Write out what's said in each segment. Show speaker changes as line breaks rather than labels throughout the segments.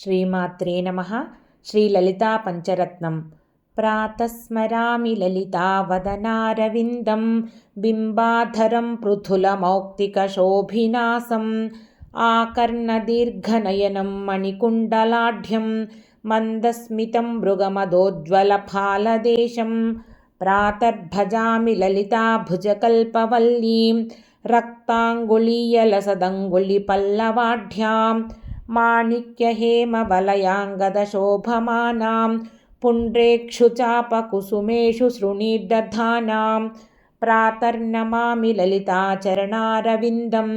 श्रीमात्रे नमः। श्रीललितापञ्चरत्नं। प्रातस्मरामि ललितावदनारविन्दं बिम्बाधरं पृथुलमौक्तिकशोभिनासम् आकर्णदीर्घनयनं मणिकुण्डलाढ्यं मन्दस्मितं मृगमदोज्ज्वलफालदेशं प्रातर्भजामि ललिताभुजकल्पवल्लीं रक्ताङ्गुलीयलसदङ्गुलिपल्लवाढ्याम् माणिक्यहेमवलयाङ्गदशोभमानां पुण्ड्रेक्षुचापकुसुमेषु सृणीदधानां प्रातर्नमामि ललिताचरणारविन्दं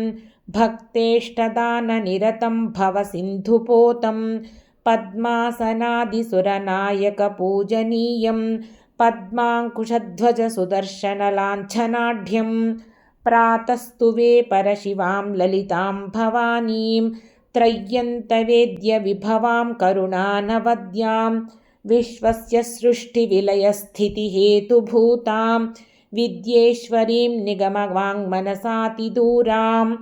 भक्तेष्टदाननिरतं भवसिन्धुपोतं पद्मासनादिसुरनायकपूजनीयं पद्माङ्कुशध्वजसुदर्शनलाञ्छनाढ्यं प्रातस्तुवे परशिवां ललितां भवानीं त्रय्यन्तवेद्यविभवां करुणानवद्यां विश्वस्य सृष्टिविलयस्थितिहेतुभूतां विद्येश्वरीं निगमवाङ्मनसातिदूराम्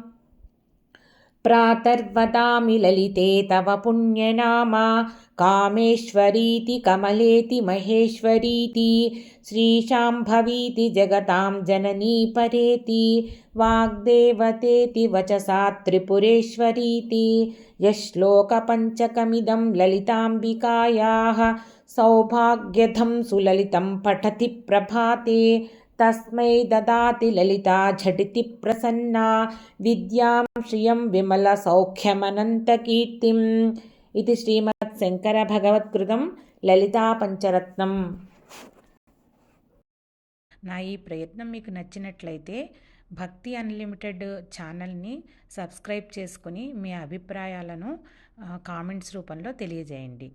प्रातर्वदामि ललिते तव पुण्यनामा। कामेश्वरीति कमलेति महेश्वरीति। श्रीशाम्भवीति जगतां जननी परेति। वाग्देवतेति वचसा त्रिपुरेश्वरीति। यश्लोकपञ्चकमिदं ललिताम्बिकायाः सौभाग्यधं सुललितं पठति प्रभाते తస్మై దదాతి లలిత ఝటితి ప్రసన్న విద్యాం శ్రియం విమల సౌఖ్యమనంతకీర్తిం ఇది శ్రీమద్ శంకర భగవత్కృతం లలితా పంచరత్నం నా ఈ ప్రయత్నం మీకు నచ్చినట్లయితే భక్తి అన్లిమిటెడ్ ఛానల్ని సబ్స్క్రైబ్ చేసుకుని మీ అభిప్రాయాలను కామెంట్స్ రూపంలో తెలియజేయండి.